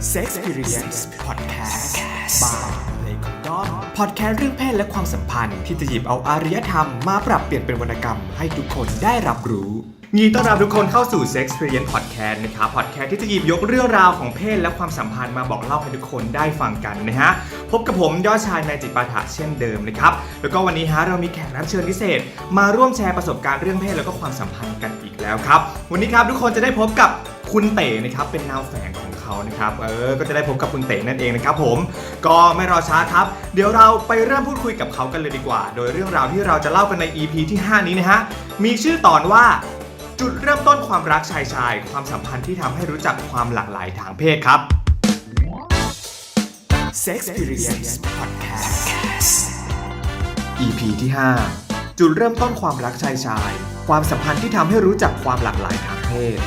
Sex p e r i e n c e Podcast บายเลยคอนดอมพอดแคสต์เรื่องเพศและความสัมพันธ์ที่จะหยิบเอาอารยธรรมมาปรับเปลี่ยนเป็นวรรณกรรมให้ทุกคนได้รับรู้ยินดีต้อนรับทุกคนเข้าสู่ Sex Experience Podcast นะครับพอดแคสต์ที่จะหยิบยกเรื่องราวของเพศและความสัมพันธ์มาบอกเล่าให้ทุกคนได้ฟังกันนะฮะ พบกับผมยอดชายนายจิตปาถะเช่นเดิมนะครับ แล้วก็วันนี้ฮะเรามีแขกรับเชิญพิเศษ มาร่วมแชร์ประสบการณ์เรื่องเพศแล้วก็ความสัมพันธ์กันอีกแล้วครับ วันนี้ครับทุกคนจะได้พบกับ คุณเต๋นะครับเป็นนามแฝงของเขานะครับเออก็จะได้พบกับคุณเต๋นั่นเองนะครับผมก็ไม่รอช้าครับ เดี๋ยวเราไปเริ่มพูดคุยกับเขากันเลยดีกว่า โดยเรื่องราวที่เราจะเล่ากันใน EP ที่ 5 นี้นะฮะมีชื่อตอนว่าจุดเริ่มต้นความรักชายชาย ความสัมพันธ์ที่ทำให้รู้จักความหลากหลายทางเพศครับ Sex Experience Podcast EP ที่ 5 จุดเริ่มต้นความรักชายชาย ความสัมพันธ์ที่ทำให้รู้จักความหลากหลายทางเพศ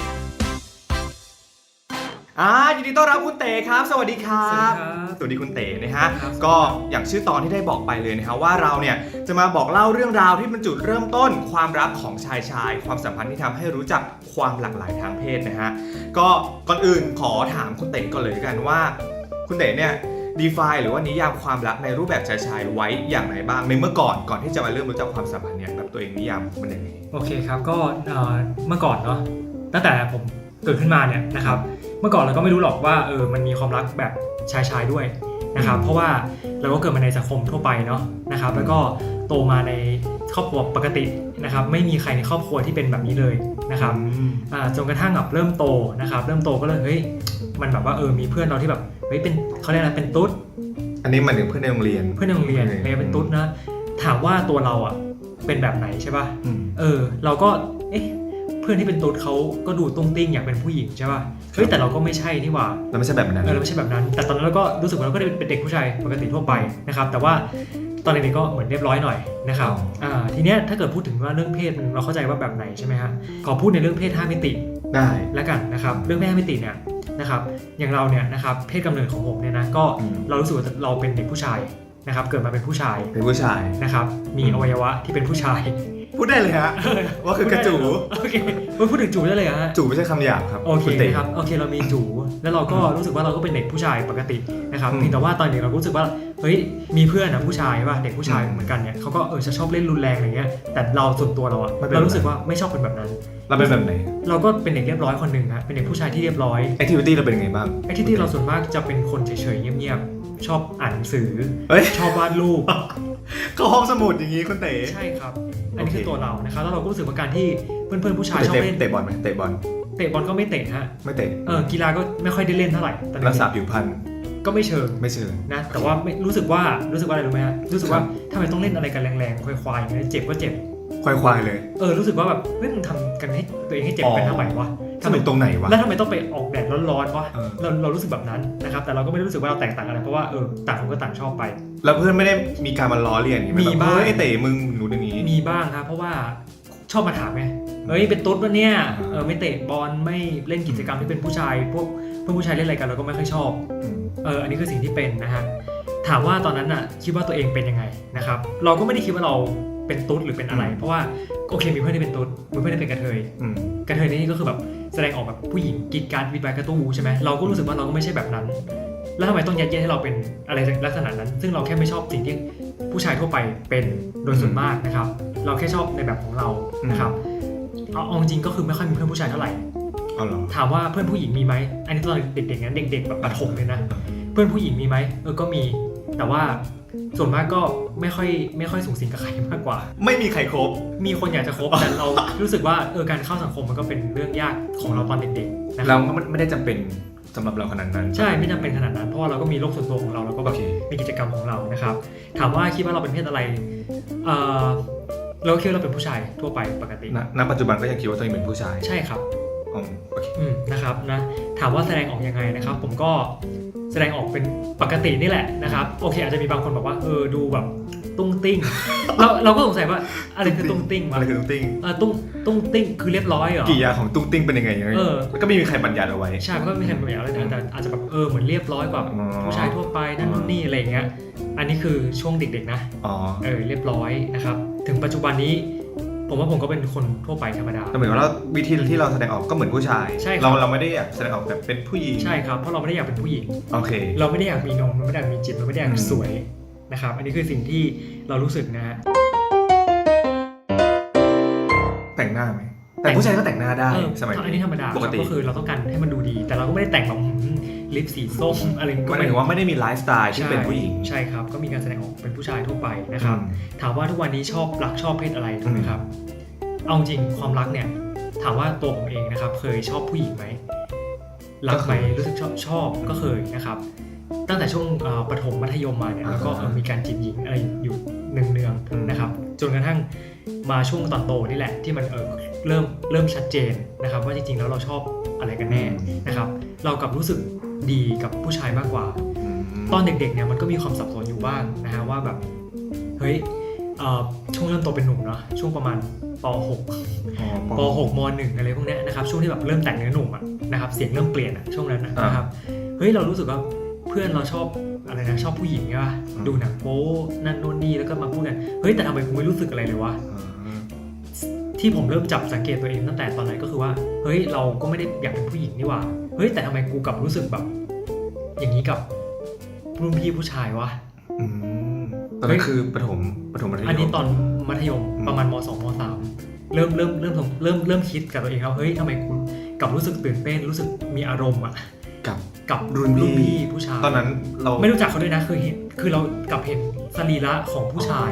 อ่ายินดีต้อนรับคุณเต๋ครับ สวัสดีครับสวัสดีคุณเต๋นะฮะครับก็อย่างชื่อตอนที่ได้บอกไปเลยนะครับว่าเราเนี่ยจะมาบอกเล่าเรื่องราวที่เป็นจุดเริ่มต้น ความรักของชายชาย ความสัมพันธ์ที่ทำให้รู้จักความหลากหลายทางเพศนะฮะก็ก่อนอื่นขอถามคุณเต๋ก่อนเลยละกันว่า คุณเต๋เนี่ย define หรือว่านิยามความรักในรูปแบบชายชายๆไว้อย่างไรบ้างในเมื่อก่อนก่อนที่จะมาเริ่มรู้จักความสัมพันธ์เนี่ยแบบตัวเองนิยามมันยังไงโอเคครับก็เอ่อเมื่อก่อนเนาะตั้งแต่ผมเกิดขึ้นมาเนี่ยนะครับ เมื่อก่อนเราก็ไม่รู้หรอกว่าเออมันมีความรักแบบชายชายๆด้วยนะครับอืมเพราะว่าเราก็เกิดมาในสังคมทั่วไปเนาะนะครับ แล้วก็โตมาในครอบครัวปกตินะครับ ไม่มีใครในครอบครัวที่เป็นแบบนี้เลยนะครับอ่าจนกระทั่งแบบเริ่มโตนะครับ เริ่มโตก็เลยเฮ้ยมันแบบว่าเออมีเพื่อนเราที่แบบเฮ้ยเป็นเขาเรียกอะไรเป็นตุ๊ดอันนี้หมายถึงเพื่อนในโรงเรียนเพื่อนในโรงเรียนอืมเออเป็นตุ๊ดนะถามว่าตัวเราอะเป็นแบบไหนใช่ป่ะอืมเออ เราก็เอ๊ะเพื่อนที่เป็นตุ๊ดเขาก็ดูตุ้งติ้งอยากเป็นผู้หญิงใช่ป่ะ เฮ้ยแต่เราก็ไม่ใช่นี่หว่า เราไม่ใช่แบบนั้น เออเราไม่ใช่แบบนั้น แต่ตอนนั้นเราก็รู้สึกว่าเราก็ได้เป็นเด็กผู้ชายปกติทั่วไปนะครับ แต่ว่าตอนเด็กๆก็เหมือนเรียบร้อยหน่อยนะครับอ่าทีเนี้ยถ้าเกิดพูดถึงว่าเรื่องเพศมันเราเข้าใจว่าแบบไหนใช่ไหมฮะ ขอพูดในเรื่องเพศ5มิติได้แล้วกันนะครับ เรื่องเพศ5มิติเนี่ยนะครับ อย่างเราเนี่ยนะครับ เพศกำเนิดของผมเนี่ยนะ ก็อืมเรารู้สึกว่าเราเป็นเด็กผู้ชาย นะครับเกิดมาเป็นผู้ชายเป็นผู้ชาย นะครับมีอืมอวัยวะที่เป็นผู้ชาย พูดได้เลยฮะ ว่าคือกระจู โอเคเฮ้ยพูดถึงจูได้เลยเหรอฮะ จูไม่ใช่คำหยาบครับโอเคณต๋ นะครับโอเคเรามีจู แล้วเราก็รู้สึกว่าเราก็เป็นเด็กผู้ชายปกตินะครับอืมเพียงแต่ว่าตอนเด็กเรารู้สึกว่าเฮ้ยมีเพื่อนนะผู้ชายป่ะเด็กผู้ชายอืมเหมือนกันเนี่ยเขาก็เออจะชอบเล่นรุนแรงอะไรเงี้ยแต่เราส่วนตัวเราอะไม่เป็นเรารู้สึกว่าไม่ชอบเป็นแบบนั้น เราเป็นแบบไหนเราก็เป็นเด็กเรียบร้อยคนหนึ่งนะเป็นเด็กผู้ชายที่เรียบร้อยแอคทิวิตี้เราเป็นยังไงบ้าง ไอ้ที่ที่เราส่วนมากจะเป็นคนเฉยๆเงียบๆ ชอบอ่านหนังสือ เฮ้ย ชอบวาดรูปก็ห้องสมุดอย่างนี้คุณเต๋ ใช่ครับ อันนี้โอเคคือตัวเรานะครับ แล้วเราก็รู้สึกว่าการที่เพื่อนๆผู้ชายชอบเตะเล่นเตะบอลไหมเตะบอลเตะบอลก็ไม่เตะฮะ ไม่เตะเออกีฬาก็ไม่ค่อยได้เล่นเท่าไหร่ตอนรักเด็ษากผิวพรรณๆก็ไม่เชิงไม่เชิง นะ แต่ว่าไม่รู้สึกว่ารู้สึกว่าอะไรรู้ไหมฮะ รู้สึกว่าทำไมต้องเล่นอะไรกันแรงๆ ควายๆอย่างนี้ยเจ็บก็เจ็บควายควายๆเลย เออ รู้สึกว่าแบบเฮ้ยมึงทำกันให้ตัวเองให้เจ็บกันทำไมวะ สนุกตรงไหนวะ แล้วทำไมต้องไปออกแดดร้อนๆวะเออ เราเรารู้สึกแบบนั้นนะครับ แต่เราก็ไม่ได้รู้สึกว่าเราแตกต่างอะไร เพราะว่าเออต่างคนก็ต่างชอบไป แล้วเพื่อนไม่ได้มีการมาล้อเลียนอย่างนี้ไหมีบ้าง เฮ้ยไอ้เต๋มึงหนูอย่างนี้ มีบ้างครับ เพราะว่าชอบมาถามไงเฮ้ยเป็นตุ๊ดวะเนี่ยเออไม่เตะบอลไม่เล่นกิจกรรมที่เป็นผู้ชาย พวกเพื่อนผู้ชายเล่นอะไรกันเราก็ไม่ค่อยชอบอืมเอออันนี้คือสิ่งที่เป็นนะฮะ ถามว่าตอนนั้นน่ะคิดว่าตัวเองเป็นยังไงนะครับ เราก็ไม่ได้คิดว่าเราเป็นตุ๊ดหรือเป็นอะไรเพราะว่าโอเคมีเพื่อนที่เป็นตุ๊ดมีเพื่อนที่เป็นกระเทย อืม กระเทยนี่ก็คือแบบแส ดงออกแบบผู้หญิงกรีดกรารวิดไบกระตู้ใช่ไหมเราก็รู้สึกว่าเราก็ไม่ใช่แบบนั้น แล้วทำไมต้องยัดเยียดให้เราเป็นอะไรลักษณะนั้น ซึ่งเราแค่ไม่ชอบสิ่งที่ผู้ชายทั่วไปเป็นโดยส่วนมากนะครับ เราแค่ชอบในแบบของเรานะครับเอาเอาจริงๆก็คือไม่ค่อยมีเพื่อนผู้ชายเท่าไหร่เอาเหรอถามว่าเพื่อนผู้หญิงมีไหมอันนี้ตอนเด็กๆนะเด็กๆแบบประถมเลยนะ เพื่อนผู้หญิงมีไหมเออก็มีแต่ว่า ส่วนมากก็ไม่ค่อยไม่ค่อยสูงสิงกับใครมากกว่า ไม่มีใครครบ มีคนอยากจะคบแต่เรารู้สึกว่าเออการเข้าสังคมมันก็เป็นเรื่องยากของเราตอนเด็กๆนะคเรารับก็ไม่ได้จำเป็นสำหรับเราขนาดนั้น ใช่ไม่จำเป็นขนาดนั้นเพราะว่าเราก็มีโลกส่วนตัวของเราเราก็แบโอบเค มีกิจกรรมของเรานะครับ ถามว่าคิดว่าเราเป็นเพศอะไรเออเราก็คิดว่าเราเป็นผู้ชายทั่วไปปกติณณปัจจุบันก็ยังคิดว่าตัวเองเป็นผู้ชายใช่ครับ อ๋อโอเค อืมนะครับนะถามว่าแสดงออกยังไงนะครับ ผมก็ แสดงออกเป็นปกตินี่แหละนะครับโอเค อาจจะมีบางคนบอกว่าเออดูแบบตุ้งติ้งเราเราก็สงสัยว่าอะไรคือตุ้งติ้งวะอะไรคือตุ้งติ้งเออตุ้งตุ้งติ้งคือเรียบร้อยเหรอกิริยาของตุ้งติ้งเป็นยังไงยังไงเออแล้วก็ไม่มีใครบัญญัติเอาไว้ใช่มันก็ไม่ใช่แบบอะไรแต่แต่อาจจะแบบเออเหมือนเรียบร้อยกว่าอ๋อผู้ชายทั่วไปนั่นนู่นนี่อะไรอย่างเงี้ยอันนี้คือช่วงเด็กๆนะอ๋อเออเรียบร้อยนะครับถึงปัจจุบันนี้ ผมว่าผมก็เป็นคนทั่วไปธรรมดา แต่เหมือนว่าเราวิธีที่เราแสดงออกก็เหมือนผู้ชาย ใช่ครับ เราเราไม่ได้อยากแสดงออกแบบเป็นผู้หญิงใช่ครับ เพราะเราไม่ได้อยากเป็นผู้หญิง โอเค เราไม่ได้อยากมีนมเราไม่ได้อยากมีจิตเราไม่ได้อยากอืมสวยนะครับ อันนี้คือสิ่งที่เรารู้สึกนะฮะแต่งหน้าไหม แต่ผู้ชายก็แต่งหน้าได้เออสมัยอันนี้ธรรมดาปกติครับก็คือเราต้องการให้มันดูดี แต่เราก็ไม่ได้แต่งแบบหืมลิปสีส้มอะไรก็หมายถึงว่าไม่ได้มีไลฟ์สไตล์ที่เป็นผู้หญิงใช่ครับ ก็มีการแสดงออกเป็นผู้ชายทั่วไปนะครับอืมถามว่าทุกวันนี้ชอบรักชอบเพศอะไรถูกไหมครับ เอาจริงความรักเนี่ย ถามว่าตัวผมเองนะครับ เคยชอบผู้หญิงไหมรักไหมรู้สึกชอบชอบก็เคยนะครับ ตั้งแต่ช่วงเอ่อประถมมัธยมมาเนี่ยแล้วก็เออมีการจีบหญิงอะไรอยู่เนืองๆนะครับ จนกระทั่งมาช่วงตอนโตนี่แหละที่มันเออ เริ่มเริ่มชัดเจนนะครับ ว่าจริงๆแล้วเราชอบอะไรกันแน่นะครับ เรากลับรู้สึกดีกับผู้ชายมากกว่ามตอนเด็กๆเนี่ยมันก็มีความสับสนอยู่บ้างนะฮะว่าแบบเฮ้ยเอ่อช่วงเริ่มโตเป็นหนุ่มเนาะช่วงประมาณปอ๋อ .6 ป .6 ม .1 อะไรพวกเนี้ยนะครับช่วงที่แบบเริ่มแต่งเนื้อหนุ่มอะนะครับเสียงเริ่มเปลี่ยนอะช่วงนั้นอะอ่านนะครับเฮ้ยเรารู้สึกว่าเพื่อนเราชอบอะไรนะชอบผู้หญิงใช่ป่ะอืมดูหนังโป๊นั่นโน่นนี่แล้วก็มาพูดกันเฮ้ยแต่ทำไมกูไม่รู้สึกอะไรเลยวะอ๋อ ที่ผมเริ่มจับสังเกตตัวเองตั้งแต่ตอนนั้นก็คือว่า เฮ้ยเราก็ไม่ได้อยากเป็นผู้หญิงนี่หว่า เฮ้ยแต่ทำไมกูกลับรู้สึกแบบ อย่างนี้กับรุ่นพี่ผู้ชายวะอืมตอนนั้นคือประถมประถมมัธยมอันนี้ตอนมัธยมอืมประมาณม2ม3เริ่มเริ่มเริ่มเริ่มเริ่มคิดกับตัวเองแล้วเฮ้ยทำไมคุณกลับรู้สึกตื่นเต้นรู้สึกมีอารมณ์อะกับกับรุ่นพี่พี่ผู้ชายตอนนั้นเราไม่รู้จักเขาด้วยนะคือเห็นคือเรากลับเห็นสรีระของผู้ชาย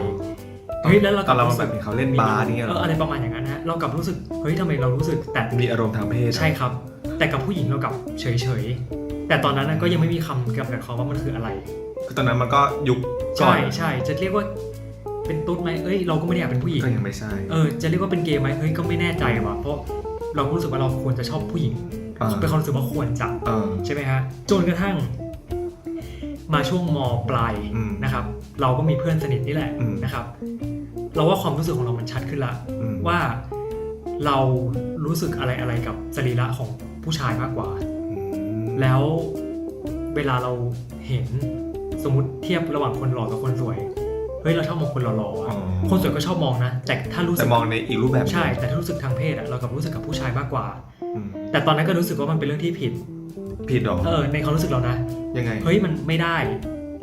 เฮ้ยแล้วเราตอนเรากลัแบบเห็นเขาเล่นบาสนี่ยเอออะไรประมาณอย่างนั้นนะฮะเรากลับรู้สึกเฮ้ยทำไมเรารู้สึกแต่ มีอารมณ์ทางเพศใช่ครับ แต่กับผู้หญิงเรากลับเฉยเฉยๆแต่ตอนนั้นนะก็ยังไม่มีคำกำกับเขาว่ามันคืออะไร คือตอนนั้นมันก็ยุคก่อใช่นใช่จะเรียกว่าเป็นตุ๊ดไหมเอ้ยเราก็ไม่ได้อยากเป็นผู้หญิงก็ยังไม่ใช่เออจะเรียกว่าเป็นเกย์ไหมเฮ้ยก็ไม่แน่ใจว่ะเพราะเรารู้สึกว่าเราควรจะชอบผู้หญิงอ่าเป็นความรู้สึกว่าควรจะเออ ใช่ไหมฮะจนกระทั่ง มาช่วงมปลายอืมนะครับ เราก็มีเพื่อนสนิทนี่แหละอืม นะครับ เราว่าความรู้สึกของเรามันชัดขึ้นละอืมว่าเรารู้สึกอะไรอะไรกับสรีระของผู้ชายมากกว่าอืมแล้วเวลาเราเห็นสมมติเทียบระหว่างคนหล่อกับคนสวยเฮ้ยเราชอบมองคนหล่อๆอ๋อะอคนสวยก็ชอบมองนะ แต่ถ้ารู้สึแต่กมองในอีกรูปแบบหนึ่งใช่ แต่ถ้ารู้สึกทางเพศอะเรากลับรู้สึกกับผู้ชายมากกว่าอืมแต่ตอนนั้นก็รู้สึกว่ามันเป็นเรื่องที่ผิด ผิดหรอเออในความรู้สึกเรานะยังไงเฮ้ยมันไม่ได้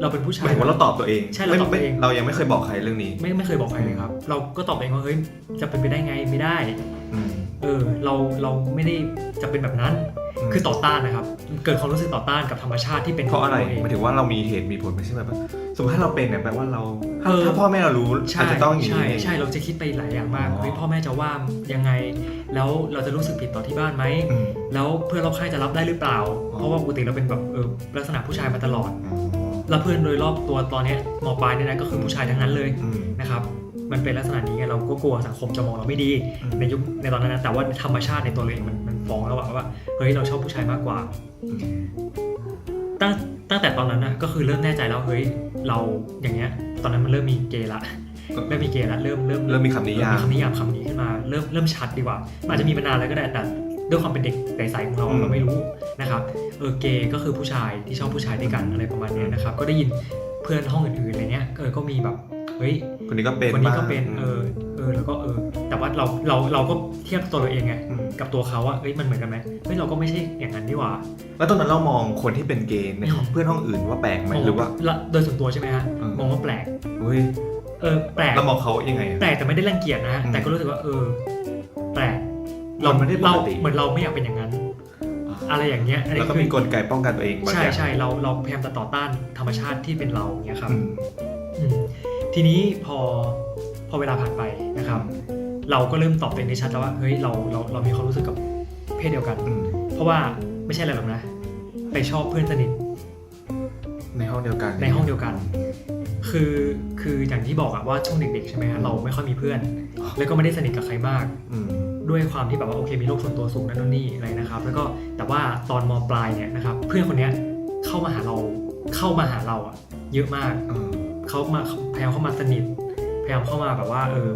เราเป็นผู้หชามายยถึงว่าเราตอบตัวเองใช่เราตอบตัวเองไม่เรายังไม่เคยบอกใครเรื่องนี้ไม่ไม่เคยบอกใครเลยครับ เราก็ตอบเองว่าเฮ้ยจะเป็นไปได้ไงไม่ได้ อืมเออเราเราไม่ได้จะเป็นแบบนั้น มคือต่อต้านนะครับ เกิดความรู้สึกต่อต้านกับธรรมชาติที่เป็นเพราะอะไรขงตัวเองหมายถึงว่าเรามีเหตุมีผลไม่ใช่แบบว่าสมมติถ้าเราเป็นเนี่ยแปลว่าเราถ้าเออ ถ้าพ่อแม่เรารู้ใช่อาจจะต้องอย่างใช่นี้ ใช่เราจะคิดไปหลายอย่างมากอ๋อ เฮ้ยพ่อแม่จะว่ายังไง แล้วเราจะรู้สึกผิดต่อที่บ้านไหม อืม แล้วเพื่อนรอบข้างจะรับได้หรือเปล่า อ๋อ เพราะว่าปกติเราเป็นแบบเออลักษณะผู้ชายมาตลอดอ๋อ แล้วเพื่อนโดยรอบตัวตอนเนี้ยมปลายเนี่ยนะก็คือผู้ชายทั้งนั้นเลยอืม นะครับ มันเป็นลักษณะนี้ไงเราก็กลัวสังคมจะมองเราไม่ดีอืม ในยุคในตอนนั้นนะแต่ว่าธรรมชาติในตัวเราเองมันมันฟ้องแล้วอะว่าเฮ้ยเราชอบผู้ชายมากกว่าอืมตั้งตั้งแต่ตอนนั้นนะก็คือเริ่มแน่ใจแล้วเฮ้ยเราอย่างเงี้ย ตอนนั้นมันเริ่มมีเกย์ละเริ่มมีเกย์ละเริ่มเริ่มเริ่มมีคำนิยามคำนิยามคำนี้ขึ้นมาเริ่มเริ่มชัดดีกว่ามันอาจจะมีมานานแล้วก็ได้แต่ ด้วยความเป็นเด็กใสๆของเราอืมเราไม่รู้นะครับเออเกย์ก็คือผู้ชายที่ชอบผู้ชายด้วยกันอะไรประมาณเนี้ยนะครับก็ได้ยินเพื่อนห้องอื่นๆอะไรเนี้ยเออก็มีแบบเฮ้ยคนนี้ก็เป็นคนนี้ก็บ้างเป็นเออเออแล้วก็เออแต่ว่าเราเราเราก็เทียบตัวเราเองไงมกับตัวเขาว่าเอ้ยมันเหมือนกันไหมเฮ้ยเราก็ไม่ใช่อย่างนั้นนี่หว่า แล้วตอนนั้นเรามองคนที่เป็นเกย์ในอืมเพื่อนห้องอื่นว่าแปลกไหมหรือว่าละโดยส่วนตัวใช่ไหมฮะเออมองว่าแปลกเฮ้ยเออแปลกเรามองเขายังไงอะแปลกแต่ไม่ได้รังเกียจนะฮะอืมแต่ก็รู้สึกว่าเออแปลก มันไม่ได้ปเรากติ เหมือนเราไม่อยากเป็นอย่างนั้น อะไรอย่างเงี้ยอันนี้แล้วก็คือมีกลไกป้องกันตัวเองบางใช่อย่างใช่เราเราพยายามจะต่อต้านธรรมชาติที่เป็นเราอย่างเงี้ยครับ อืมอืมทีนี้พอพอเวลาผ่านไปนะครับ เราก็เริ่มตอบตัวเองได้ชัดแล้วว่าเฮ้ยเราเราเรามีความรู้สึกกับเพศเดียวกัน อืมเพราะว่าไม่ใช่อะไรหรอกนะ ไปชอบเพื่อนสนิทในห้องเดียวกัน ในห้องเดียวกัน คือคืออย่างที่บอกอะว่าช่วงเด็กๆใช่ไหมฮะเราไม่ค่อยมีเพื่อน แล้วก็ไม่ได้สนิทกับใครมาก อืม ด้วยความที่แบบว่าโอเคมีโลกส่วนตัวสูงนั่นนู่นนี่อะไรนะครับ แล้วก็แต่ว่าตอนมปลายเนี่ยนะครับเพื่อนคนเนี้ยเข้ามาหาเราเข้ามาหาเราอะเยอะมากเออเขามาพยายามเข้ามาสนิทพยายามเข้ามาแบบว่าเออ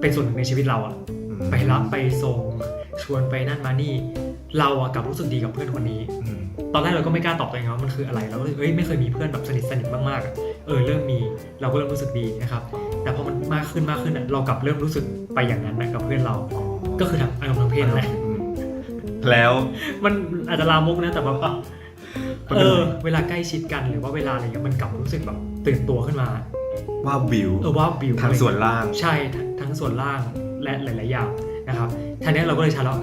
เป็นส่วนหนึ่งในชีวิตเราอะอืมไปรับไปส่งชวนไปนั่นมานี่ เราอะกลับรู้สึกดีกับเพื่อนคนนี้อืมตอนแรกเราก็ไม่กล้าตอบตัวเองว่ามันคืออะไรเราก็เลยเอ้ยไม่เคยมีเพื่อนแบบสนิทสนิทมากๆอะเออเริ่มมีเราก็เริ่มรู้สึกดีนะครับ แต่พอมันมากขึ้นมากขึ้นอะเรากลับเริ่มรู้สึกไปอย่างนั้นนะกับเพื่อนเรา ก็คือทางอารมณ์ทางเพศนั่นแหละอืมแล้วมันอาจจะลามกนะแต่แบบมันเอเป็นออะไรเวลาใกล้ชิดกันหรือว่าเวลาอะไรเงี้ยมันกลับรู้สึกแบบตื่นตัวขึ้นมาว่าวิวเออว่าบิวทางส่วนล่างใช่ทั้งทั้งส่วนล่างและหลาย ๆ อย่างนะครับทีนี้เราก็เลยใช้แล้ว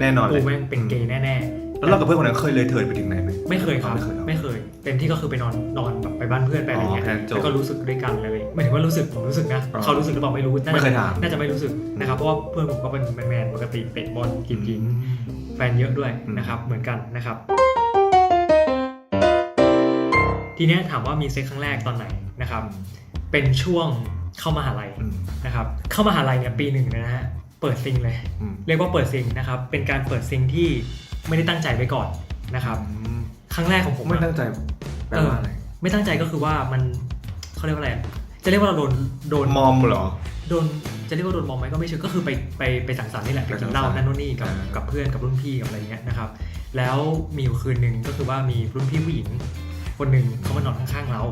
แน่นอนเลกูยแม่งเป็นเกย์แน่ แล้วเรากับเพื่อนคนนั้นเคยเลยเถิดไปถึงไหนไหมๆไม่เคยครับไม่เคยหรอไม่เคยเต็มที่ก็คือไปนอนนอนแบบไปบ้านเพื่อนไปอะไรเงี้ยอ๋อแค่นั้นจบแล้วก็รู้สึกด้วยกันเลยหมายถึงว่ารู้สึกผมรู้สึกนะอ๋อเขารู้สึกหรือเปล่าไม่รู้น่าไม่จะเคยถาม น่าจะไม่รู้สึกนะครับเพราะว่าเพื่อนผมก็เป็นแมนๆปกติเตะบอลกินยิงแฟนเยอะด้วยอืมนะครับเหมือนกันนะครับ ทีเนี้ยถามว่ามีเซ็กครั้งแรกตอนไหนนะครับเป็นช่วงเข้ามหาลัย อืมนะครับเข้ามหาลัยเนี่ยปีหนึ่งนะฮะเปิดซิงเลย อืม เรียกว่าเปิดซิงนะครับเป็นการเปิดซิงที่ ไม่ได้ตั้งใจไว้ก่อนนะครับ ครั้งแรกของผมไม่อะตั้งใจแปลว่าอะไรไม่ตั้งใจก็คือว่ามันเขาเรียกว่าอะไรอะจะเรียกว่าเราโดนโดนมอมเหรอโดนจะเรียกว่าโดนมองไหมก็ไม่เชิงก็คือไปไปไปสังสรรค์นี่แหละไปกินเหล้าไปสังสรรค์นั่นนู่นนี่กับอ่ากักับเพื่อนกับรุ่นพี่กับอะไรเงี้ยนะครับ แล้วมีอยู่คืนหนึ่งก็คือว่ามีรุ่นพี่ผู้หญิง คนหนึ่งเขามานอนข้างๆเรา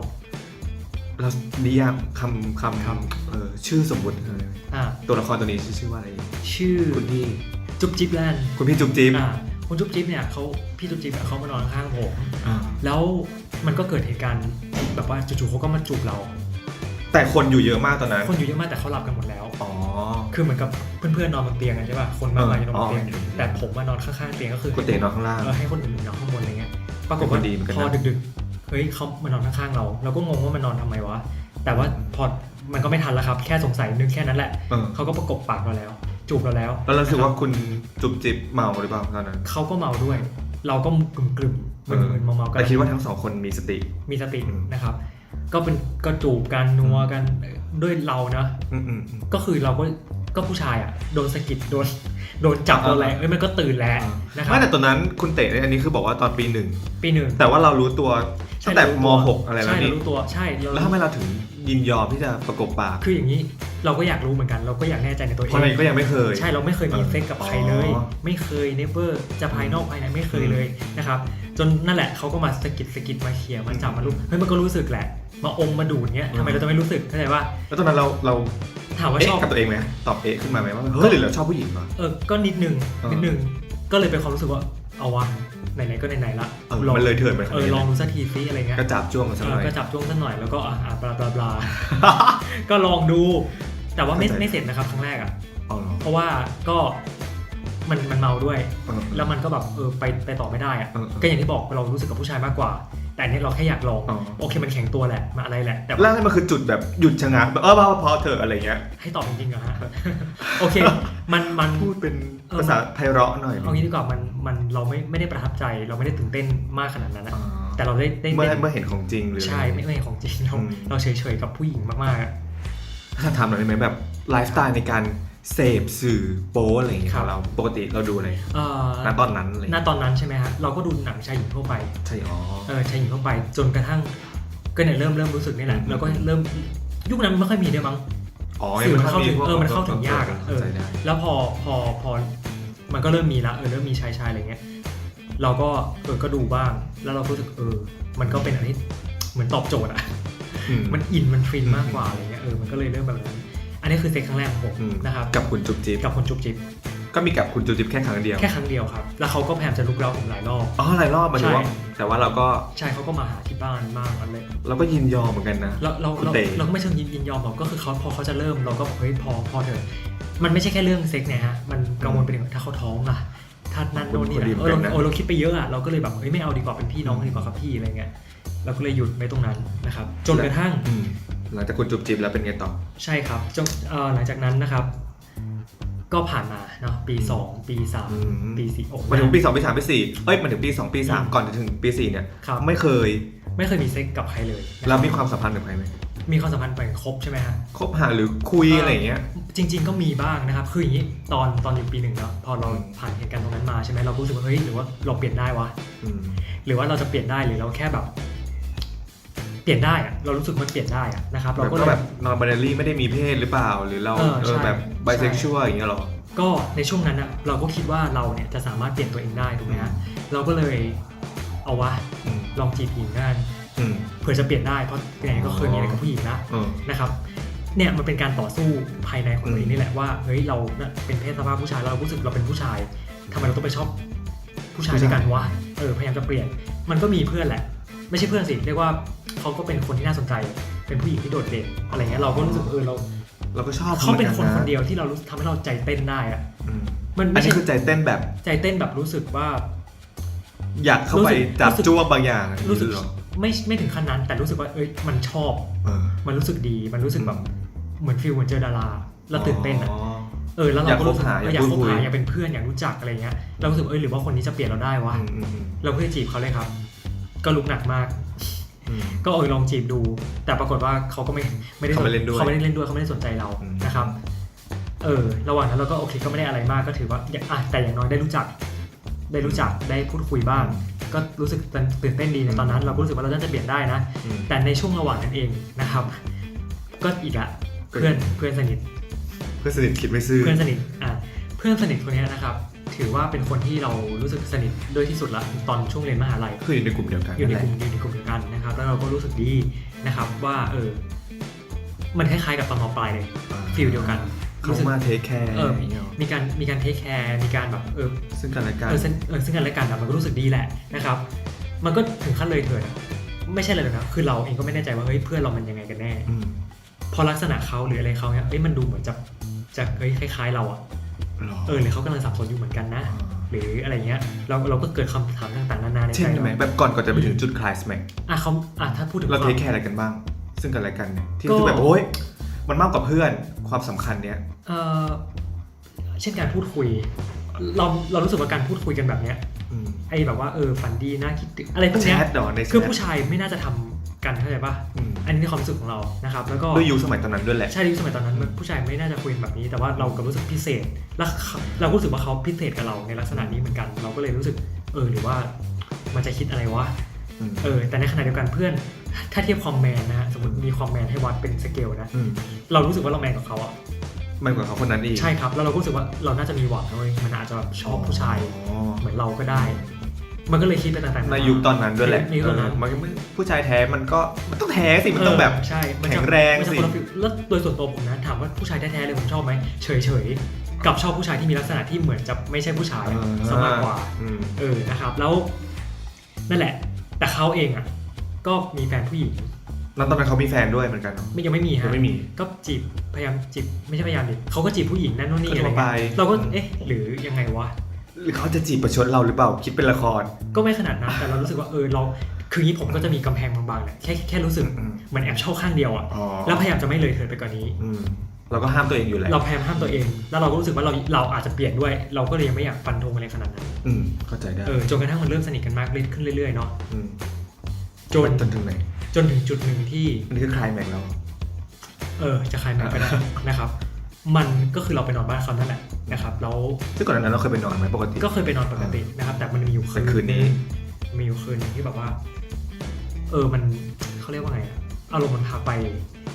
เรานิยามคำคำครับเออชื่อสมมุติเลยอ่าตัวละครตัวนี้ชื่อชื่อว่าอะไร ชื่อคุณพี่จุ๊บจิ๊บแลนด์คุณพี่จุ๊บจิ๊บอ่า คุณจุ๊บจิ๊บเนี่ยเขาพี่จุ๊บจิ๊บอะเขามานอนข้างผม อ่าแล้วมันก็เกิดเหตุการณ์แบบว่าจู่ๆเขาก็มาจูบเรา แต่คนอยู่เยอะมากตอนนั้น คนอยู่เยอะมากแต่เขาหลับกันหมดแล้ว อ๋อ คือเหมือนกับเพื่อนๆนอนบนเตียงกันใช่ป่ะ คนมากมายนอนบนเตียง อ๋อ แต่ผมมานอนข้างๆเตียงก็คือคุณเต๋นอนข้างล่าง เออให้คนอื่นนอนข้างบนอะไรเงี้ย ปรากฏเป็นคว่านดีเหมือนกันพอนะดึกๆ เฮ้ยเขามานอนข้างๆเรา เราก็งงว่ามันนอนทำไมวะ แต่ว่าพอมันก็ไม่ทันแล้วครับ แค่สงสัยนึกแค่นั้นแหละ เออเขาก็ประกบปากเราแล้ว จูบเราแล้วแล้วเรารู้สึกว่าคุณจุ๊บจิ๊บเมาหรือเปล่าตอนนั้นเขาก็เมาด้วย เราก็กลุ่มๆมึนๆเมาๆกัแต่นคิดว่าทั้งสองคนมีสติ มีสติอืมนะครับ ก็เป็นก็จูบกันนัวกันด้วยเรานะ อืมอืมอืม ก็คือเราก็ก็ผู้ชายอะโดนสะกิดโดนโดนจับอ่าโดนอะไรเอ้ยมันก็ตื่นแล้วนะครับไม่แต่ตอนนั้นคุณเต๋เนี่ยอันนี้คือบอกว่าตอนปีหนึ่ง ปีหนึ่งแต่ว่าเรารู้ตัวตั้งแต่ใช่มเรารู้ตัวหกอะไรแล้วใช่นี่เรารู้ตัวใช่เราแล้วทำไมเราถึง ยินยอมที่จะประกบปากคืออย่างนี้เราก็อยากรู้เหมือนกันเราก็อยากแน่ใจในตัวเอเพราะอะไรงก็ยังไม่เคย ใช่เราไม่เคยมีเออเซ็กกับใครเลยอ๋อไม่เคย never จะภายนอกภายในไม่เคยเลยนะครับจนนั่นแหละเขาก็มาสะกิดสะกิดมาเคลียร์มาจับมาลุกเฮ้ยมันก็รู้สึกแหละ มาอมมาดูดเงี้ยทำไมเราจะไม่รู้สึกเข้าใจว่าแล้วตอนนั้นเราเราถามว่าเอ๊ะชอบกับตัวเองไหมตอบเอ๊ะขึ้นมาไหมว่าเฮ้ยหรือเราชอบผู้หญิงวะเออก็นิดนึงเออนิดนึงก็เลยเป็นความรู้สึกว่า เอาวะไหนๆก็ไหนๆละเออมันเลยเถิดไปขเอนาดอนี้ลองดูสักทีซิอะไรเงี้ย ก็จับจ้วงกันสักเอหน่ออยก็จับจ้วงสักหน่อยแล้วก็อ่าอ่าบลาบลาบลา ก็ลองดู แต่ว่าไม่เข้าใจ ไม่เสร็จนะครับครั้งแรกอะ เอาเหรอเพราะว่าก็มันมันเมาด้วย เออ แล้วมันก็แบบเออไปไปต่อไม่ได้อะ เออเออ ก็อย่างที่บอกเรารู้สึกกับผู้ชายมากกว่า แต่อันนี้เราแค่อยากลองอ๋อ โอเคมันแข็งตัวแหละมาอะไรแหละแต่ แล้วนี่มันคือจุดแบบหยุดชะงักแบบเออพอพอเถอะอะไรเงี้ย ให้ตอบจริงๆเหรอฮะ โอเค มันมันพูดเป็นเออภาษาไพเราะหน่อยเอางี้ดีกว่ามันมันเราไม่ไม่ได้ประทับใจ เราไม่ได้ตื่นเต้นมากขนาดนั้นนะอ๋อแต่เราได้ได้เมื่อได้เมื่อเห็นของจริงหรือ ใช่ไม่ไม่ของจริงเราอืม เราเฉยๆกับผู้หญิงมากๆอะ ถ้าถามหน่อยได้ไหมแบบไลฟ์สไตล์ในการ เสพสื่อโป๊อะไรอย่างเงี้ยคขรับองเราปกติเราดูอะไรเอ่อณตอนนั้นอะไรณตอนนั้นใช่ไหมฮะเราก็ดูหนังชายหญิงทั่วไปใช่อ๋อ เออชายหญิงทั่วไปจนกระทั่งก็เนี่ยเริ่มเริ่มรู้สึกนี่แหละอืม แล้วก็เริ่มยุคนั้นมันไม่ค่อยมีด้วยมั้ง อ๋อสื่อมันเข้าถึงพวกเออมันเข้าถึงยากอะเออเข้าใจได้แล้วพอพอพอมันก็เริ่มมีละเออเริ่มมีชายชายอะไรเงี้ยเราก็เออก็ดูบ้าง แล้วเราก็รู้สึกเออ มันก็เป็นอะไรที่เหมือนตอบโจทย์อะ อืมมันอินมันฟินมากกว่าอะไรเงี้ยเออมันก็เลยเริ่มแบบนั้นอั นนี้คือเซ็กครั้งแรกของผมอืมนะครับกับคุณจุ๊บจิ๊บกับคนจุ๊บจิ๊บก็มีกับคุณจุ๊บจิ๊บแค่ครั้งเดียวแค่ครั้งเดียวครับ แล้วเขาก็พยายามจะลุกเล้าผมหลายรอบ อ๋อหลายรอบมาดูว่าใช่แต่ว่าเราก็ใช่เขาก็มาหาที่บ้านบ้างอะไรเราก็ยินยอมเหมือนกันนะ เราเราคุณเราเต๋ เราก็ไม่เชิงยินยินยอมหรอกก็คือเขาพอเขาจะเริ่มเราก็เฮ้ยพอพอเถอะมันไม่ใช่แค่เรื่องเซ็กเนี่ยฮะมันกังวลไปถึงถ้าเขาท้องล่ะถ้านั่นโน่นนี่คนดีนะเหมืเออนอกันนะเราเออเราคิดไปเยอะอะเราก็เลยแบบเฮ้ยไม่เอาดีกว่าเป็นพี่น้องกันดีกว่าครับพี่อะไรเงี้ยเราก็เลยหยุดไว้ตรงนั้นนะครับจนกระทั่ง อืม หลังจากคุณจุ๊บจิ๊บแล้วเป็นไงต่อ ใช่ครับจนเอ่อหลังจากนั้นนะครับ ก็ผ่านมาเนาะปี 2 ปี อืม 3 ปี4โอ้มาถึงปีสองปีสามปีสี่เอ้ยมาถึงปีสองปีสามอืมก่อนจะถึงปีสี่เนี่ย ครับไม่เคยไม่เคยมีเซ็กกับใครเลยนะครับแล้วมีความสัมพันธ์กับใครไหมมีความสัมพันธ์ไปครบใช่ไหมฮะ คบหาหรือคุยอะไรอย่างเงี้ย จริง ๆ ก็มีบ้างนะครับ คืออย่างนี้ตอนตอนอยู่ปีหนึ่งเนาะพอเราอืมผ่านเหตุการณ์ตรงนั้นมาใช่ไหมเราก็รู้สึกว่าเฮ้ยหรือว่าเราเปลี่ยนได้วะ อืม หรือว่าเราจะเปลี่ยนได้หรือเราแค่แบบเปลี่ยนได้อะเรารู้สึกมันเปลี่ยนได้อะนะครับเราแบบก็ก็เลยแบบนอนบานารีไม่ได้มีเพศหรือเปล่า หรือเราเออเอใช่อแบบไบเซ็กชวลอย่างเงี้ยหรอ ก็ในช่วงนั้นอะเราก็คิดว่าเราเนี่ยจะสามารถเปลี่ยนตัวเองได้ถูกไหมฮะเราก็เลยเอาวะอืมลองจีบหญิงกันอืมเผื่อจะเปลี่ยนได้เพราะยังไงก็เคยมีอะไรกับผู้หญิงนะเออนะครับเนี่ยมันเป็นการต่อสู้ภายในของตัวเองนี่แหละว่าเฮ้ยเราน่ะเป็นเพศสภาพผู้ชายเรารู้สึกเราเป็นผู้ชายทำไมเราต้องไปชอบผู้ชายด้วยกันวะเออพยายามจะเปลี่ยน มันก็มีเพื่อนแหละ ไม่ใช่เพื่อนสิเรียกว่า เขาก็เป็นคนที่น่าสนใจ เป็นผู้หญิงที่โดดเด่นอะไรเงี้ยเราก็รู้สึกเออเราเราก็ชอบเขาเป็นคนหมืคอนกัะเดียวที่เรารู้ทำให้เราใจเต้นได้อะอืมมันอันไม่นี้ใช่คือใจเต้นแบบใจเต้นแบบรู้สึกว่า อยากเข้าไปรู้สึกจับรู้สึกจ้วงบางอย่างรู้สึกเหรอไม่ไม่ถึงขั้นนั้นแต่รู้สึกว่าเอ้ยมันชอบเออมันรู้สึกดีมันรู้สึกแบบเหมือนฟิลเหมือนเจอดาราเราตื่นเต้นอะอ๋อเออแล้วเราอยากก็รู้สึกคบหาเอออยากอยากคบพูดคุยหาอยากเป็นเพื่อนอยากรู้จักอะไรเงี้ยเรารู้สึกเออหรือว่าคนนี้จะเปลี่ยนเราได้วะอืมอืมอืมเราก็เลยจีบเขาเลยครับ ก็ลุกหนักมากอืม ก็เออลองจีบดู แต่ปรากฏว่าเขาก็ไม่ไม่ได้เขาไม่เล่นด้วยเขาไม่ได้เล่นด้วยเขาไม่ได้สนใจเราอืมนะครับเออระหว่างนั้นเราก็โอเคก็ไม่ได้อะไรมากก็ถือว่าอะแต่อย่างน้อยได้รู้จัก ได้รู้จักได้พูดคุยบ้าง ก็รู้สึกตื่นเต้นดีในตอนนั้น เราก็รู้สึกว่าเราน่าจะเปลี่ยนได้นะอืมแต่ในช่วงระหว่างนั้นเองนะครับ ก็อีกอะก็เพื่อนเพื่อนสนิท เพื่อนสนิทคิดไม่ซื่อเพื่อนสนิทอะเพื่อนสนิทคนเนี้ยนะครับ ถือว่าเป็นคนที่เรารู้สึกสนิทด้วยที่สุดละตอนช่วงเรียนมหาลัยคืออยู่ในกลุ่มเดียวกันอยู่ในนั่นแหกละลุ่มอยู่ในกลุ่มเดียวกันนะครับ แล้วเราก็รู้สึกดีนะครับว่าเออมันคล้ายๆกับตอนมปลายเลยฟีลเดียวกันเขามาเทคแคร์เอออย่างเงี้ยหรอมีการมีการเทคแคร์มีการแบบเออซึ่งกันและกันเออซึ่งเออซึ่งกันและกันอะมันก็รู้สึกดีแหละนะครับ มันก็ถึงขั้นเลยเถิดอะไม่ใช่เลยนะคือเราเองก็ไม่แน่ใจว่าเฮ้ยเพื่อนเรามันยังไงกันแน่อืมพอลักษณะเขาหรืออะไรเขาเนี่ยเอ้ยมันดูเหมือนจะจะเฮ้ยคล้าย ๆ เราอะ หรอ เออหรือเขากำลังสับสนอยู่เหมือนกันนะ หรืออะไรเงี้ยเราเราก็เกิดคำถามต่างๆนานาในเช่ใจนได้ไหมเราแบบก่อนก่อนจะไปถึงจุดคลายสแม็กอะเขาอะถ้าพูดถึงเราควเทมคแคร์อะไรกันบ้าง ซึ่งกันและกันเนี่ยที่ก็รู้สึกแบบโอ๊ยมันมากกว่าเพื่อนความสำคัญเนี้ยเออเช่นการพูดคุย เราเรารู้สึกว่าการพูดคุยกันแบบเนี้ยอืมไอ้แบบว่าเออฝันดีน่าคิดถึงอะไรพวกแชเนี้ยทดอในแชทคือผู้ชายไม่น่าจะทำ กันเข้าใจปะอืมอันนี้ในความรู้สึกของเรานะครับแล้วก็ด้วยยุคสมัยตอนนั้นด้วยแหละใช่ในยุคสมัยตอนนั้นมันผู้ชายไม่น่าจะคุยแบบนี้ แต่ว่าเราก็รู้สึกพิเศษแล้วเขาเราก็รู้สึกว่าเขาพิเศษกับเราในลักษณะนี้เหมือนกัน เราก็เลยรู้สึกเออหรือว่ามันจะคิดอะไรวะอืมเออแต่ในขณะเดียวกันเพื่อน ถ้าเทียบความแมนนะฮะสมมติมีความแมนให้วัดเป็นสเกลนะอืมเรารู้สึกว่าเราแมนกับเขาอะมันกว่าเขาคนนั้นอีกใช่ครับแล้วเราก็รู้สึกว่าเราน่าจะมีหวังนะเว้ยมันอาจจะแบบชอบผู้ชายอ๋อเหมือนเราก็ได้ มันก็เลยคิดไปต่างๆในยุคตอนนั้นด้วยแหละในยุคตอนนั้นเออมันไม่ผู้ชายแท้มันก็มันต้องแท้สิมันต้องแบบใช่มันจะแข็งแรงมันจะสิคนละฟิลแล้วโดยส่วนตัวผมนะถามว่าผู้ชายแท้ๆเลยผมชอบไหมเฉยๆกับชอบผู้ชายที่มีลักษณะที่เหมือนจะไม่ใช่ผู้ชายอะซะมากกว่าอืมเออนะครับ แล้วนั่นแหละ แต่เขาเองอะ ก็มีแฟนผู้หญิงแล้วตอนนั้นเขามีแฟนด้วยเหมือนกันเนอะไม่ยังไม่มียัฮะงไม่มีก็จีบพยายามจีบไม่ใช่พยายามดิเขาก็จีบผู้หญิงนั่นนู่นนี่ก็อะไรทั่วไปเงี้ยเราก็เอ๊ะหรือยังไงวะ หรือเขาจะจีบประชดเราหรือเปล่าคิดเป็นละคร ก็ไม่ขนาดนั้นแต่เรารู้สึกว่าเออเราคืองี้ผมก็จะมีกำแพงบางๆแหละแค่แค่รู้สึกอืมเหมือนแอบชอบข้างเดียวอะอ๋อ แล้วพยายามจะไม่เลยเถิดไปกว่านี้ อืมเราก็ห้ามตัวเองอยู่แหละเราพยายามห้ามตัวเอง แล้วเราก็รู้สึกว่าเราเราอาจจะเปลี่ยนด้วย เราก็เลยยังไม่อยากฟันธงอะไรขนาดนั้นอืมเข้าใจได้เออจนกระทั่งมันเริ่มสนิทกันมากขึ้นเรื่อยๆเนาะอืมจนจนถึงไหนจนถึงจุดหนึ่งที่ อันนี้คือคลายแม็กแล้ว เออจะคลายแม็กซ์ก็ได้ นะครับ มันก็คือเราไปนอนบ้านเขานั่นแหละ นะครับแล้วซึ่งก่อนหน้านั้นเราเคยไปนอนไหมปกติ ก็เคยไปนอนปกตินะครับ แต่มันมีอยู่คืแต่นคืนนี้ มีอยู่คืนหนึงที่แบบว่า เออมันเขาเรียกว่าไงอะอารมณ์มันพาไป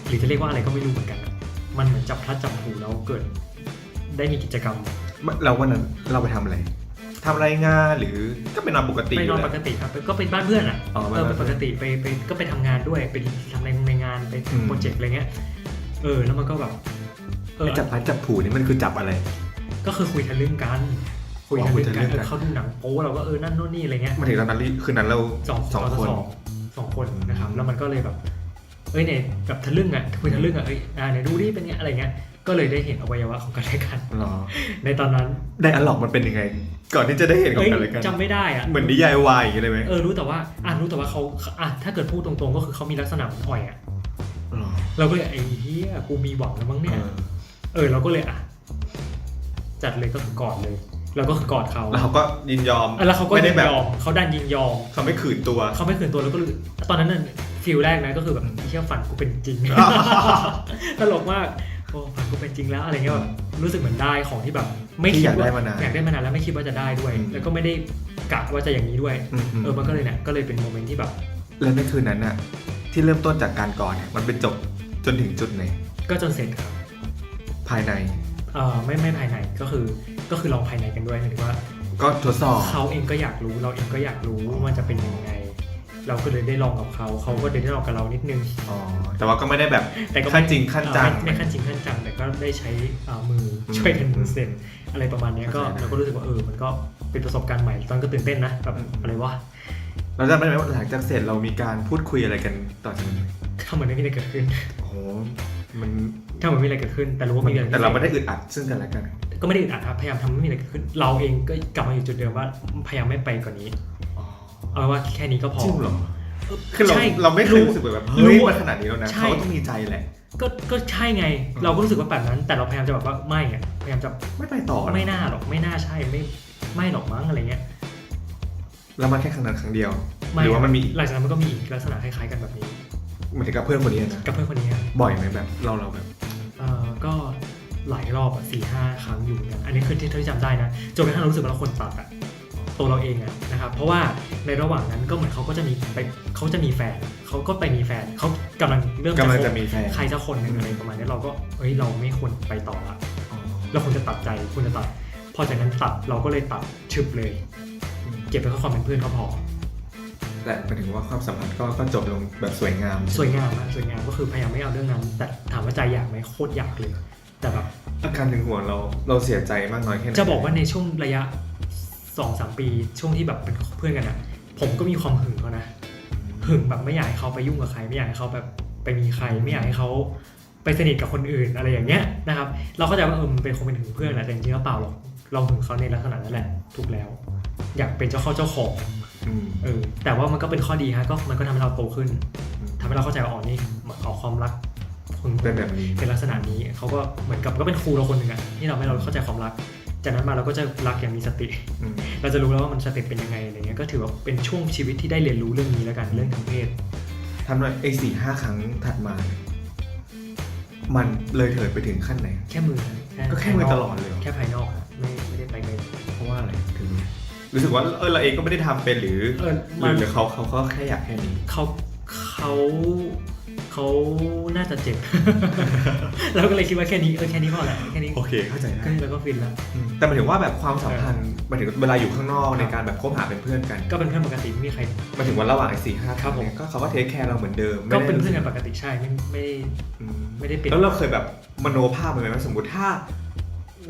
หรือจะเรียกว่าอะไรก็ไม่รู้เหมือนกันอะมันเหมือนจับพลัดจับผลูแล้วเกิด ได้มีกิจกรรมเราวันนั้นเราไปทำอะไรทำรายงานหรือก็ไปนอนปกติไปนอนยู่ปแล้วกติครับก็เป็นบ้านเพื่อนอะอ๋อบ้านเออเพื่เป็อนนปกติไปไปก็ไปทำงานด้วยไปทำในในงานไปอืมโปรเจกต์อะไรเงี้ยเออแล้วมันก็แบบเออ ไอ้จับพัดจับผูนี่มันคือจับอะไร ก็คือคุยทะลึ่งกัน คุยอ๋อทะคุลึ่ยงทะกัลึ่นงเอกันอเขาดูหนังโป๊เราก็เออนั่นนู่นนี่อะไรเงี้ยมาถึงตอนนั้นคืนนั้นเราสองสองต่คนสองสองคนนะครับ แล้วมันก็เลยแบบเอ้ยเนี่ยกับทะลึ่งอะคุยทะลึ่งอะเอ้ยอ่าเนี่ยดูดิเป็นไงอะไรเงี้ยก็เลยได้เห็นอวัยวะของกันและกันหรอในตอนนั้นไดอะล็อกมันเป็นยังไง ก่อนที่จะได้เห็นของเอ้ยกันและกันจำไม่ได้อะเหมือนนิยายวายอย่างเงี้ยเลยไหมเออรู้แต่ว่าอะรู้แต่ว่าเขาอะถ้าเกิดพูดตรงๆ ก็คือเขามีลักษณะเหมือนอ่อยอะหรอเราก็เลยไอ้เหี้ยกูมีหวังแล้วมั้งเอเนี่ยอเออเราก็เลยอะ จัดเลยก็คือกอดเลยเราก็คือกอดเขาแล้วเขาก็ยินยอมเออแล้วเขาก็ไม่ยิได้นแบบยอมเขาดันยินยอมเขาไม่ขืนตัวเขาไม่คืนตัวแล้วก็รู้สึกตอนนั้นน่ะฟิลแรกนะก็คือแบบเชื่อฝันกูเป็นจริงตลกมากโอ้ฝันกูเป็นจริงแล้วอะไรเงี้ยแบบรู้สึกเหมือนได้ของที่แบบ ไม่ที่คิอดยากว่าได้มานานอยากได้มานานแล้วไม่คิดว่าจะได้ด้วยอืมแล้วก็ไม่ได้กะว่าจะอย่างนี้ด้วยอืมอืมเออมันก็เลยเนี่ยก็เลยเป็นโมเมนต์ที่แบบแล้วในคืนนั้นน่ะที่เริ่มต้นจากการก่อนเนี่ยมันเป็นจบจนถึงจุดไหนก็จนเสร็จครับภายใน เออไม่ไม่ภายในก็คือก็คือลองภายในกันด้วยหมายถึงว่าก็ทดสอบ เขาเองก็อยากรู้เราเองก็อยากรู้ว่ามันจะเป็นยังไง เราก็เลยได้ลองกับเขาเขาก็เลยได้ลองกับเรานิดนึง อ๋อ แต่ว่าก็ไม่ได้แบบแต่ก็ไม่ขั้นจริงขั้นจัง เอ่อไม่ไม่ขั้นจริงขั้นจังแต่ก็ได้ใช้อ่ามืออมช่วยกันมือเซ็นอะไรประมาณเนี้ยก็เข้าใจนะเราก็รู้สึกว่าเออมันก็เป็นประสบการณ์ใหม่ตอนนนก็ตื่นเต้นนะแบบอืมอะไรวะเราจะไม่ได้ว่าหลังจากเสร็จเรามีการพูดคุยอะไรกันต่อจากนี้ไหมถ้าเหมือนไม่มีอะไรเกิดขึ้น โอ้โห มันถ้าเหมือนไม่มีอะไรเกิดขึ้น แต่รู้ว่าไม่มีอะไรแต่เราไม่ได้อึดอัดซึ่งกันและกัน ก็ไม่ได้อึดอัดครับพยายามทำให้ไม่มีอะไรเกิดขึ้น เราเองก็กลับมาอยู่จุดเดิมว่าพยายามไม่ไปกว่านี้ เอาไว้ว่าแค่นี้ก็พอ จริงเหรอคือเราใช่เราไม่เคยรู้สึกแบบเฮ้ยมันขนาดนี้แล้วนะใช่ เขาต้องมีใจแหละ ก็ก็ใช่ไง อืม เราก็รู้สึกว่าแบบนั้น แต่เราพยายามจะแบบว่าไม่อะพยายามจะไม่ไปต่อไม่น่าหรอกไม่น่าใช่ไม่ไม่หรอกมั้งอะไรเงี้ยแล้วมันแค่ครั้งนั้นครั้งเดียวไม่หรือว่ามันมีอีก หลังจากนั้นมันก็มีอีกลักษณะคล้ายๆกันแบบนี้ หมายถึงกับเพื่อนคนนี้นะกับเพื่อนคนนี้อะบ่อยไหมแบบเราเราแบบเออก็หลายรอบอะสี่ห้าครั้งอยู่เหมือนกันอันนี้คือที่เท่าที่จำได้นะจนกระทั่งเรารู้สึกว่าเราคนตัดอะตัวเราเองอะนะครับเพราะว่าในระหว่างนั้นก็เหมือนเขาก็จะมีไปเขาจะมีแฟนเขาก็ไปมีแฟนเขากำลังเริ่มกำลังคบจะมีแฟนใครสักคนหนึ่งอะไรประมาณนี้เราก็เฮ้ยเราไม่ควรไปต่อละอ๋อเราควรจะตัดใจควรจะตัด พอจากนั้นตัดเราก็เลยตัดชึบเลยอืมเก็บไว้แค่ความเป็นเพื่อนก็พอ แต่หมายถึงว่าความสัมพันธ์ก็ก็จบลงแบบสวยงาม สวยงามนะสวยงามก็คือพยายามไม่เอาเรื่องนั้น แต่ถามว่าใจอยากไหมโคตรอยากเลย แต่แบบอาการถึงห่วงเราเราเสียใจมากน้อยแค่ไหนจะบอกว่าในช่วงระยะสองสามปีช่วงที่แบบเป็นเพื่อนกันอะผมก็มีความหึงเขานะหึงแบบไม่อยากให้เขาไปยุ่งกับใครไม่อยากให้เขาแบบไปมีใครไม่อยากให้เขาไปสนิทกับคนอื่นอะไรอย่างเงี้ยนะครับ เราเข้าใจว่าเออมันเป็นคงเป็นหึงเพื่อนแหละแต่จริงๆแล้วเปล่าหรอกเราหึงเขาในลักษณะนั้นแหละถูกแล้ว อยากเป็นเจ้าเข้าเจ้าของอืม เออแต่ว่ามันก็เป็นข้อดีฮะก็มันก็ทำให้เราโตขึ้นทำให้เราเข้าใจว่าอ๋อนี่อ๋อความรักหึงเป็นแบบนี้ เป็นลักษณะนี้เขาก็เหมือนกับก็เป็นครูเราคนหนึ่งอะที่เราให้เราเข้าใจความรัก จากนั้นมาเราก็จะรักอย่างมีสติ อืมเราจะรู้แล้วว่ามันสเต็ปเป็นยังไงอะไรเงี้ยก็ถือว่าเป็นช่วงชีวิตที่ได้เรียนรู้เรื่องนี้แล้วกันเรื่องทางเพศ ทำหน่อยไอ้สี่ห้าครั้งถัดมาเนี่ยมันเลยเถิดไปถึงขั้นไหน แค่มือก็แค่มือตลอดเลยเหรอ แค่ภายนอกอะไม่ไม่ได้ไปไกลเพราะว่าอะไรถึง รู้สึกว่าเออเราเองก็ไม่ได้ทำเป็นหรือเออหมันรือเขาเขาก็แค่อยากแค่นี้เขาเขาเขาน่าจะเจ็บ เราก็เลยคิดว่าแค่นี้เออแค่นี้พอแหละแค่นี้โอเคเข้าใจก็ได้แล้วก็ฟินแล้วอืมแต่หมายถึงว่าแบบความสัมพันธ์หมายถึงเวลาอยู่ข้างนอกในการแบบคบหาเป็นเพื่อนกันก็เป็นเพื่อนปกติไม่มีใคร หมายถึงว่าระหว่างไอ้สี่ห้าครับผม ก็เขาก็เทคแคร์เราเหมือนเดิมก็ไม่ได้เป็นเพื่อนกันปกติใช่ไม่ไม่ได้อืมไม่ได้ปิด แล้วเราเคยแบบมโนภาพไหมว่าสมมติถ้า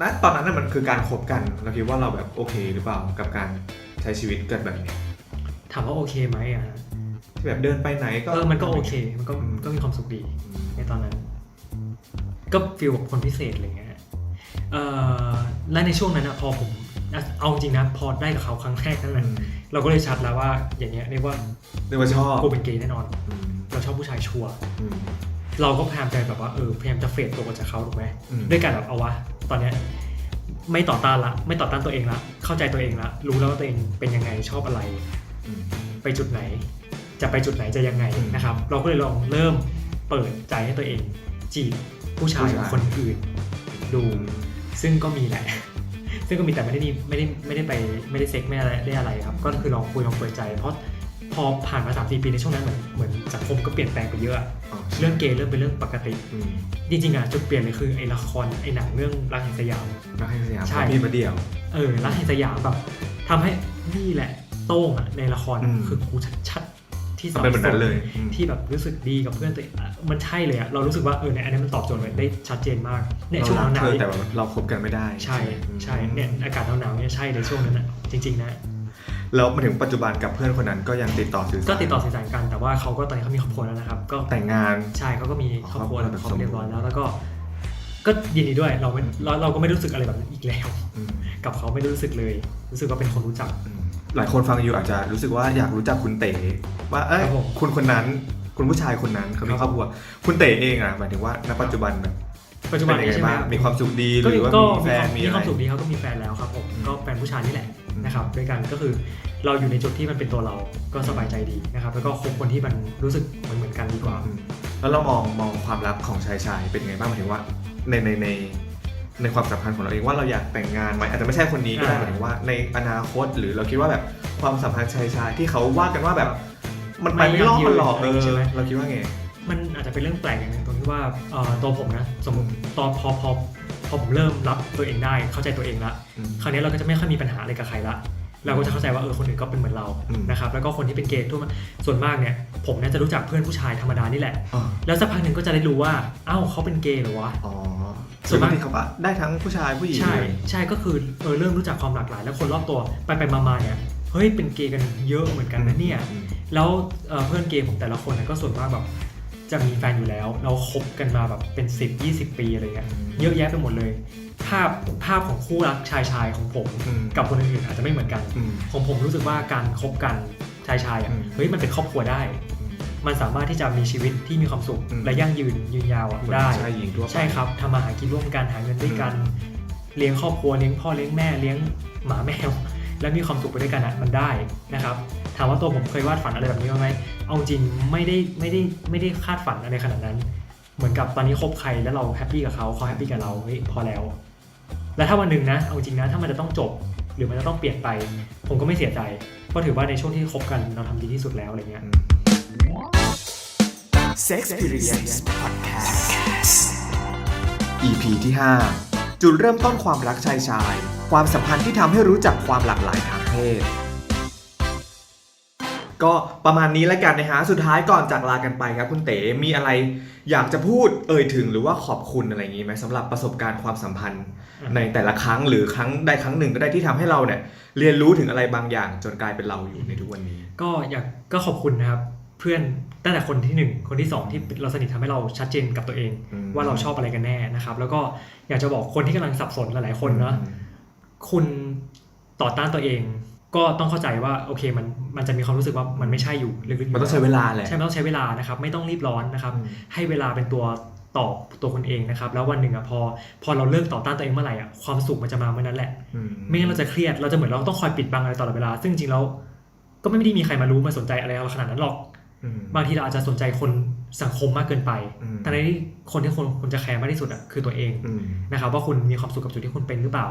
ณตอนนั้นน่ะมันคือการคบกันเราคิดว่าเราแบบโอเคหรือเปล่ากับการใช้ชีวิตกันแบบนี้ถามว่าโอเคไหมอะที่แบบเดินไปไหนก็ เออมันก็โอเคมันก็อืม ก็มีความสุขดีอืมในตอนนั้น ก็ฟีลแบบคนพิเศษอะไรเงี้ยเอ่อและในช่วงนั้นอะพอผมเอาจริงนะพอได้กับเขาครั้งแรกนั่นแหละเราก็เลยชัดแล้วว่าอย่างเงี้ยเรียกว่าเรียกว่าชอบกูเป็นเกย์แน่นอน อืมเราชอบผู้ชายชัวร์ อืม เราก็พยายามจะแบบว่าเออพยายามจะเฟดตัวออกจากเขาถูกไหมอืม ด้วยการแบบเอาวะ ตอนเนี้ยไม่ต่อต้านละ ไม่ต่อต้านตัวเองละ เข้าใจตัวเองละ รู้แล้วว่าตัวเองเป็นยังไงชอบอะไรอืมไปจุดไหน จะไปจุดไหนจะยังไงอืมนะครับ เราก็เลยลองเริ่มเปิดใจให้ตัวเอง จีบผู้ชายผู้ชายคนอื่นดู ซึ่งก็มีแหละ ซึ่งก็มีแต่ไม่ได้มีไม่ได้ไม่ได้ไปไม่ได้เซ็กไม่ได้ได้อะไรครับ ก็คือลองคุยลองเปิดใจเพราะ พอผ่านมาสามสี่ปีในช่วงนั้นเหมือนเหมือนสังคมก็เปลี่ยนแปลงไปเยอะอ๋อเรื่องเกย์เริ่มเป็นเรื่องปกติอืมจริงๆอะจุดเปลี่ยนเลยคือไอ้ละครไอ้หนังเรื่องรักแห่งสยามรักให้สยามใช่พี่มาเดียว เออรักแห่งสยามแบบทำให้นี่แหละโต้งอะในละครอืมคือกูชัดๆที่เป็นเหมือนนั้นเลยอืมที่แบบรู้สึกดีกับเพื่อนตัวเองอะมันใช่เลยอะเรารู้สึกว่าเออเนี่ยอันนี้มันตอบโจทย์เลยได้ชัดเจนมากเนี่ยช่วงเรารักหนาวเธอๆแต่ว่าเราคบกันไม่ได้ ใช่ใช่เนี่ยอากาศหนาวๆเนี่ยใช่เลยช่วงนั้นอะจริงๆนะ แล้วมาถึงปัจจุบันกับเพื่อนคนนั้นก็ยังติดต่อสื่อสารก็ติดต่อสื่อสารกันแต่ว่าเขาก็ตอนนี้เขามีครอบครัวแล้วนะครับ ก็แต่งงานใช่เขาก็มีครอบครัวแล้วครอบครัวเขาเรียบร้อยแล้วแล้วก็ก็ยินดีด้วยเราไม่เราเราก็ไม่รู้สึกอะไรแบบนั้นอีกแล้วอืมกับเขาไม่ได้รู้สึกเลย รู้สึกว่าเป็นคนรู้จักอืมหลายคนฟังอยู่อาจจะรู้สึกว่าอยากรู้จักคุณเต๋ว่าเอ้ยครับผมคุณคนนั้นคุณผู้ชายคนนั้นเขามีครับครอบครัวคุณเต๋เองอะหมายถึงว่าณปัจจุบันแบบปัจจุบันเป็นยังไงนี้ใช่ไหมบ้างมีความสุขดีหก็รือว่าก็มีแฟนมีมีอะคไรวามสุขดีเขาก็มีแฟนแล้วครับผมอืมก็แฟนผู้ชายนี่แหละอืม นะครับด้วยกันก็คือเราอยู่ในจุดที่มันเป็นตัวเราก็สบายใจดีนะครับ แล้วก็คบคนที่มันรู้สึกเหมือนเหมือนกันดีกว่าอืมแล้วเรามองมองความรักของชายชายเป็นยังไงบ้างหมายถึงว่าในในในในความสัมพันธ์ของเราเองว่าเราอยากแต่งงานไหมอาจจะไม่ใช่คนนี้ก็ได้อ่าหมายถึงว่าในอนาคตหรือเราคิดว่าแบบความสัมพันธ์ชายชายที่เขาว่ากันว่าแบบ มันไปไม่รอดมันหลอกเออใช่ไหมเราคิดว่าไงมันอาจจะเป็นเรื่องแปลกอย่างหนึงตรงที่ว่าเอ่อตัวผมนะสมมติตอนพอพอพ อผมเริ่มรับตัวเองได้เข้าใจตัวเองละอืมคราวนี้เราก็จะไม่ค่อยมีปัญหาอะไรกับใครละเราก็จะเข้าใจว่าเออคนอื่นก็เป็นเหมือนเราอืมนะครับแล้วก็คนที่เป็นเกย์ทั่วมาส่วนมากเนี่ยผมเนี่ยจะรู้จักเพื่อนผู้ชายธรรมดานี่แหละอ๋อแล้วสักพักหนึ่งก็จะได้รู้ว่าเอ้าเขาเป็นเกย์เหรอวะอ๋อส่ส่ววนนมากที่เขาว่าได้ทั้งผู้ชายผู้หญิงใช่เลยใช่ก็คือเออเริ่มรู้จักความหลากหลาย แล้วคนรอบตัวไปไปมามาเนี่ยเฮ้ยเป็นเกย์กันเยอะเหมือนกันนะเนี่ยอืมแล้วเอ่อเพื่อนเกย์ผมแต่ละคนเนี่ยก็ส่วนมากแบบ จะมีแฟนอยู่แล้ว เราคบกันมาแบบเป็น10 20 ปีอะไรเงี้ยเยอะแยะไปหมดเลย ภาพภาพของคู่รักชายชายของผม อืมกับคนอื่นๆอาจจะไม่เหมือนกันอืม ของผมรู้สึกว่าการคบกันชายชายๆอะอืม เฮ้ยมันเป็นครอบครัวได้ มันสามารถที่จะมีชีวิตที่มีความสุขอืม และยั่งยืนยืนยาวอะเหมือนได้ ชายหญิงทั่วไป ใช่ครับทำมาหากินร่วมกันหาเงินด้วยกัน เลี้ยงครอบครัวเลี้ยงพ่อเลี้ยงแม่เลี้ยงหมาแมว และมีความสุขไปด้วยกันอะมันได้นะครับ ถามว่าตัวผมเคยวาดฝันอะไรแบบนี้บ้างไหมเอาจริงไม่ได้ไม่ได้ไม่ได้คาดฝันอะไรขนาดนั้น เหมือนกับตอนนี้คบใครแล้วเราแฮปปี้กับเขาเขาแฮปปี้กับเราเฮ้ยพอแล้ว แล้วถ้าวันหนึ่งนะ เอาจริงนะถ้ามันจะต้องจบหรือมันจะต้องเปลี่ยนไป ผมก็ไม่เสียใจเพราะถือว่าในช่วงที่คบกันเราทำดีที่สุดแล้วอะไรเงี้ย Sex Experience Podcast EP ที่ 5 จุดเริ่มต้นความรักชายชาย ความสัมพันธ์ที่ทำให้รู้จักความหลากหลายทางเพศ ก็ประมาณนี้แล้วกันนะฮะสุดท้ายก่อนจากลากันไปครับคุณเต๋มีอะไรอยากจะพูดเอ่ยถึงหรือว่าขอบคุณอะไรอย่างนี้ไหมสำหรับประสบการณ์ความสัมพันธ์อืมในแต่ละครั้งหรือครั้งใดครั้งหนึ่งก็ได้ที่ทำให้เราเนี่ยเรียนรู้ถึงอะไรบางอย่างจนกลายเป็นเราอยู่ในทุกวันนี้ ก็อยากก็ขอบคุณนะครับเพื่อนตั้งแต่คนที่หนึ่งคนที่สองที่เราสนิททำให้เราชัดเจนกับตัวเองอืมว่าเราชอบอะไรกันแน่นะครับ แล้วก็อยากจะบอกคนที่กำลังสับสนหลายๆคนเนาะคุณต่อต้านตัวเอง ก็ต้องเข้าใจว่าโอเคมันมันจะมีความรู้สึกว่ามันไม่ใช่อยู่ลึกๆยู่มันต้องใช้เวลาแหละใช่มันต้องใช้เวลานะครับไม่ต้องรีบร้อนนะครับอืมให้เวลาเป็นตัวตอบตัวคนเองนะครับ แล้ววันหนึ่งอะพอ พอเราเลิกต่อต้านตัวเองเมื่อไหร่อะความสุขมันจะมาเมื่อนั้นแหละอืไม่งั้นเราจะเครียดเราจะเหมือนเราต้องคอยปิดบังอะไรตลอดเวลา ซึ่งจริงๆแล้วก็ไม่ได้มีใครมารู้มาสนใจอะไรเราขนาดนั้นหรอกอืม บางทีเราอาจจะสนใจคนสังคมมากเกินไปอืมแต่ในที่คนที่คนคนจะแคร์มากที่สุดอะคือตัวเองอืมนะครับว่าคุณมีความสุขกับจุดที่คุณเป็นหรือเปล่า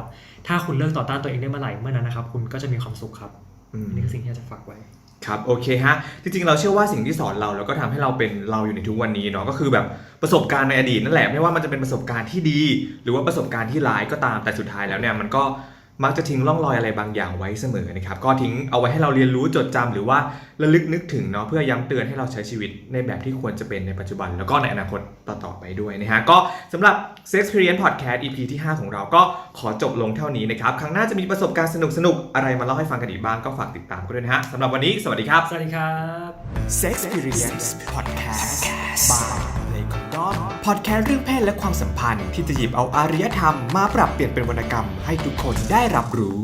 ถ้าคุณเลิกต่อต้านตัวเองได้เมื่อไหร่เมื่อนั้นนะครับ คุณก็จะมีความสุขครับอืมอันนี่คือสิ่งที่อยากจะฝากไว้ครับโอเคฮะจริงๆเราเชื่อว่าสิ่งที่สอนเราแล้วก็ทำให้เราเป็นเราอยู่ในทุกวันนี้เนาะก็คือแบบประสบการณ์ในอดีตนั่นแหละไม่ว่ามันจะเป็นประสบการณ์ที่ดี หรือว่าประสบการณ์ที่ร้ายก็ตามแต่สุดท้ายแล้วเนี่ยมันก็ มักจะทิ้งร่องรอยอะไรบางอย่างไว้เสมอนะครับ ก็ทิ้งเอาไว้ให้เราเรียนรู้จดจำหรือว่าระลึกนึกถึงเนาะเพื่อย้ำเตือนให้เราใช้ชีวิตในแบบที่ควรจะเป็นในปัจจุบัน แล้วก็ในอนาคตต่อๆไปด้วยนะฮะก็สำหรับ Sex Experience Podcast EP ที่ 5 ของเราก็ขอจบลงเท่านี้นะครับ ครั้งหน้าจะมีประสบการณ์สนุกๆอะไรมาเล่าให้ฟังกันอีกบ้างก็ฝากติดตามกันด้วยนะฮะสำหรับวันนี้สวัสดีครับ สวัสดีครับ Sex Experience Podcast บายเลยคอน ดอมพอดแคสต์เรื่องเพศและความสัมพันธ์ที่จะหยิบเอาอารยธรรมมาปรับเปลี่ยนเป็นวรรณกรรมให้ทุกคนได้รับรู้